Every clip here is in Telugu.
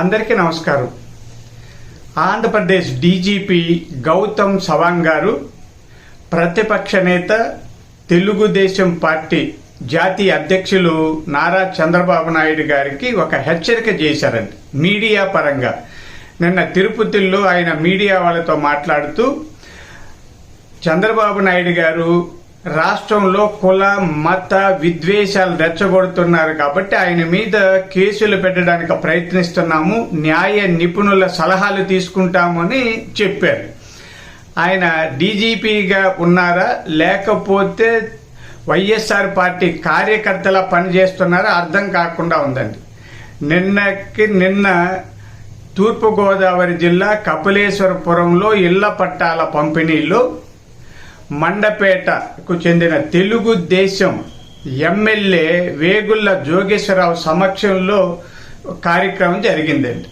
అందరికీ నమస్కారం. ఆంధ్రప్రదేశ్ డీజీపీ గౌతమ్ సవాంగ్ గారు ప్రతిపక్ష నేత తెలుగుదేశం పార్టీ జాతీయ అధ్యక్షులు నారా చంద్రబాబు నాయుడు గారికి ఒక హెచ్చరిక చేశారండి మీడియా పరంగా. నిన్న తిరుపతిలో ఆయన మీడియా వాళ్ళతో మాట్లాడుతూ చంద్రబాబు నాయుడు గారు రాష్ట్రంలో కుల మత విద్వేషాలు రెచ్చగొడుతున్నారు కాబట్టి ఆయన మీద కేసులు పెట్టడానికి ప్రయత్నిస్తున్నాము న్యాయ నిపుణుల సలహాలు తీసుకుంటామని చెప్పారు. ఆయన డీజీపీగా ఉన్నారా? లేకపోతే వైఎస్ఆర్ పార్టీ కార్యకర్తలా పనిచేస్తున్నారా? అర్థం కాకుండా ఉందండి. నిన్నకి నిన్న తూర్పుగోదావరి జిల్లా కపిలేశ్వరపురంలో ఇళ్ళ పట్టాల పంపిణీలో మండపేటకు చెందిన తెలుగుదేశం ఎమ్మెల్యే వేగుళ్ళ జోగేశ్వరరావు సమక్షంలో కార్యక్రమం జరిగిందండి.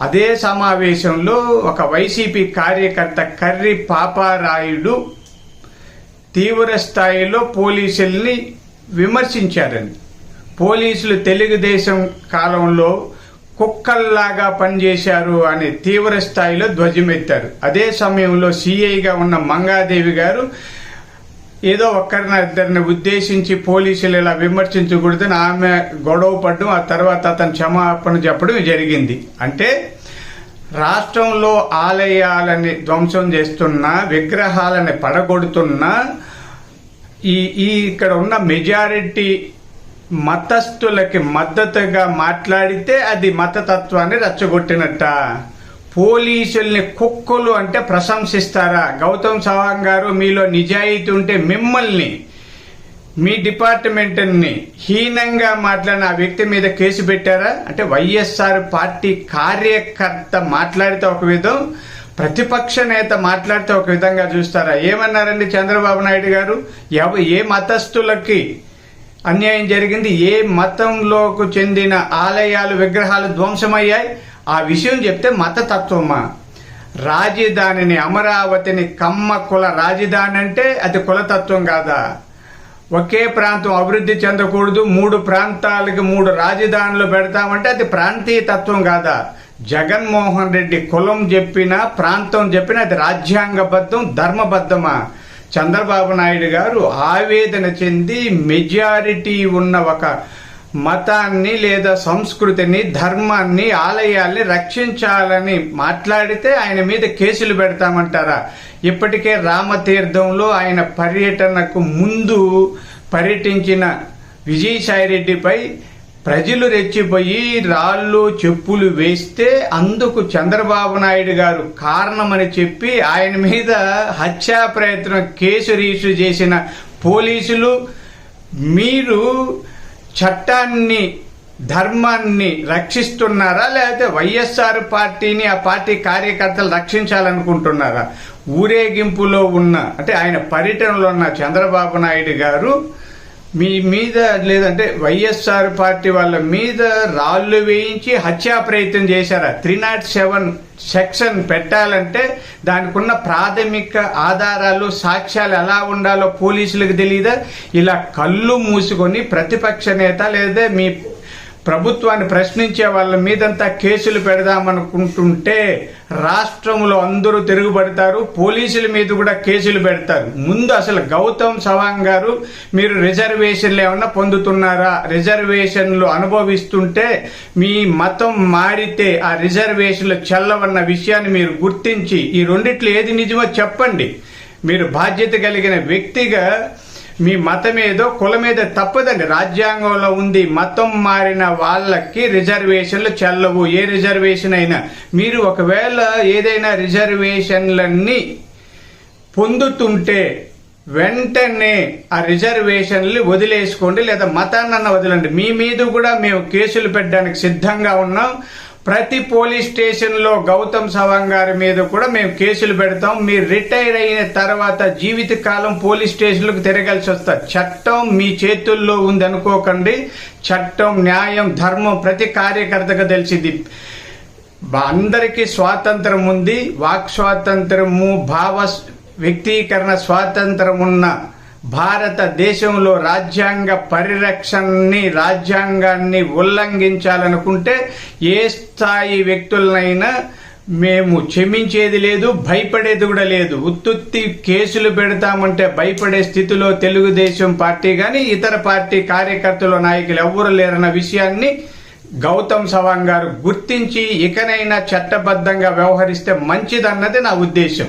అదే సమావేశంలో ఒక వైసీపీ కార్యకర్త కర్రి పాపారాయుడు తీవ్ర స్థాయిలో పోలీసుల్ని విమర్శించారండి. పోలీసులు తెలుగుదేశం కాలంలో కుక్కల్లాగా పనిచేశారు అని తీవ్ర స్థాయిలో ధ్వజమెత్తారు. అదే సమయంలో సిఐగా ఉన్న మంగాదేవి గారు ఏదో ఒక్కరిని ఇద్దరిని ఉద్దేశించి పోలీసులు ఇలా విమర్శించకూడదని ఆమె గొడవ పడడం ఆ తర్వాత అతను క్షమాపణ చెప్పడం జరిగింది. అంటే రాష్ట్రంలో ఆలయాలని ధ్వంసం చేస్తున్న విగ్రహాలని పడగొడుతున్న ఈ ఈ ఇక్కడ ఉన్న మెజారిటీ మతస్థులకి మద్దతుగా మాట్లాడితే అది మతతత్వాన్ని రచ్చగొట్టినట్ట. పోలీసుల్ని కుక్కలు అంటే ప్రశంసిస్తారా? గౌతమ్ సవాంగ్ గారు మీలో నిజాయితీ ఉంటే మిమ్మల్ని మీ డిపార్ట్మెంట్ని హీనంగా మాట్లాడిన ఆ వ్యక్తి మీద కేసు పెట్టారా? అంటే వైఎస్ఆర్ పార్టీ కార్యకర్త మాట్లాడితే ఒక విధం ప్రతిపక్ష నేత మాట్లాడితే ఒక విధంగా చూస్తారా? ఏమన్నారండి చంద్రబాబు నాయుడు గారు? ఎవ ఏ మతస్థులకి అన్యాయం జరిగింది. ఏ మతంలోకి చెందిన ఆలయాలు విగ్రహాలు ధ్వంసమయ్యాయి? ఆ విషయం చెప్తే మతతత్వమా? రాజధానిని అమరావతిని కమ్మ కుల రాజధాని అంటే అది కులతత్వం కాదా? ఒకే ప్రాంతం అభివృద్ధి చెందకూడదు. మూడు ప్రాంతాలకి మూడు రాజధానులు పెడతామంటే అది ప్రాంతీయ తత్వం కాదా? జగన్మోహన్ రెడ్డి కులం చెప్పినా ప్రాంతం చెప్పినా అది రాజ్యాంగబద్ధం ధర్మబద్ధమా? చంద్రబాబు నాయుడు గారు ఆవేదన చెంది మెజారిటీ ఉన్న ఒక మతాన్ని లేదా సంస్కృతిని ధర్మాన్ని ఆలయాల్ని రక్షించాలని మాట్లాడితే ఆయన మీద కేసులు పెడతామంటారా? ఇప్పటికే రామతీర్థంలో ఆయన పర్యటనకు ముందు పర్యటించిన విజయసాయిరెడ్డిపై ప్రజలు రెచ్చిపోయి రాళ్ళు చెప్పులు వేస్తే అందుకు చంద్రబాబు నాయుడు గారు కారణమని చెప్పి ఆయన మీద హత్యా ప్రయత్నం కేసు రిజిస్టర్ చేసిన పోలీసులు మీరు చట్టాన్ని ధర్మాన్ని రక్షిస్తున్నారా? లేకపోతే వైఎస్ఆర్ పార్టీని ఆ పార్టీ కార్యకర్తలు రక్షించాలనుకుంటున్నారా? ఊరేగింపులో ఉన్న అంటే ఆయన పర్యటనలో ఉన్న చంద్రబాబు నాయుడు గారు మీ మీద లేదంటే వైఎస్ఆర్ పార్టీ వాళ్ళ మీద రాళ్ళు వేయించి హత్యా ప్రయత్నం చేశారా? త్రీ నాట్ సెవెన్ సెక్షన్ పెట్టాలంటే దానికి ఉన్న ప్రాథమిక ఆధారాలు సాక్ష్యాలు ఎలా ఉండాలో పోలీసులకు తెలియదా ఇలా కళ్ళు మూసుకొని ప్రతిపక్ష నేత లేదా మీ ప్రభుత్వాన్ని ప్రశ్నించే వాళ్ళ మీదంతా కేసులు పెడదామనుకుంటుంటే రాష్ట్రంలో అందరూ తిరుగుబడతారు పోలీసుల మీద కూడా కేసులు పెడతారు. ముందు అసలు గౌతమ్ సవాంగ్ గారు మీరు రిజర్వేషన్లు ఏమన్నా పొందుతున్నారా? రిజర్వేషన్లు అనుభవిస్తుంటే మీ మతం మారితే ఆ రిజర్వేషన్లు చెల్లవన్న విషయాన్ని మీరు గుర్తించి ఈ రెండిట్లో ఏది నిజమో చెప్పండి. మీరు బాధ్యత కలిగిన వ్యక్తిగా మీ మతం ఏదో కులం ఏదో తప్పదండి. రాజ్యాంగంలో ఉంది. మతం మారిన వాళ్ళకి రిజర్వేషన్లు చెల్లవు. ఏ రిజర్వేషన్ అయినా మీరు ఒకవేళ ఏదైనా రిజర్వేషన్లన్నీ పొందుతుంటే వెంటనే ఆ రిజర్వేషన్లు వదిలేసుకోండి లేదా మతాన్న వదలండి. మీ మీద కూడా మేము కేసులు పెట్టడానికి సిద్ధంగా ఉన్నాం. ప్రతి పోలీస్ స్టేషన్లో గౌతమ్ సవాంగ్ గారి మీద కూడా మేము కేసులు పెడతాం. మీరు రిటైర్ అయిన తర్వాత జీవితకాలం పోలీస్ స్టేషన్లకు తిరగాల్సి వస్తారు. చట్టం మీ చేతుల్లో ఉంది అనుకోకండి. చట్టం న్యాయం ధర్మం ప్రతి కార్యకర్తగా తెలిసింది. అందరికీ స్వాతంత్రం ఉంది. వాక్ స్వాతంత్రము భావ వ్యక్తీకరణ స్వాతంత్రం ఉన్న భారతదేశంలో రాజ్యాంగ పరిరక్షణని రాజ్యాంగాన్ని ఉల్లంఘించాలనుకుంటే ఏ స్థాయి వ్యక్తులనైనా మేము క్షమించేది లేదు భయపడేది కూడా లేదు. ఉత్తుత్తి కేసులు పెడతామంటే భయపడే స్థితిలో తెలుగుదేశం పార్టీ కానీ ఇతర పార్టీ కార్యకర్తలు నాయకులు ఎవ్వరు లేరన్న విషయాన్ని గౌతమ్ సవాంగ్ గారు గుర్తించి ఇకనైనా చట్టబద్ధంగా వ్యవహరిస్తే మంచిదన్నది నా ఉద్దేశం.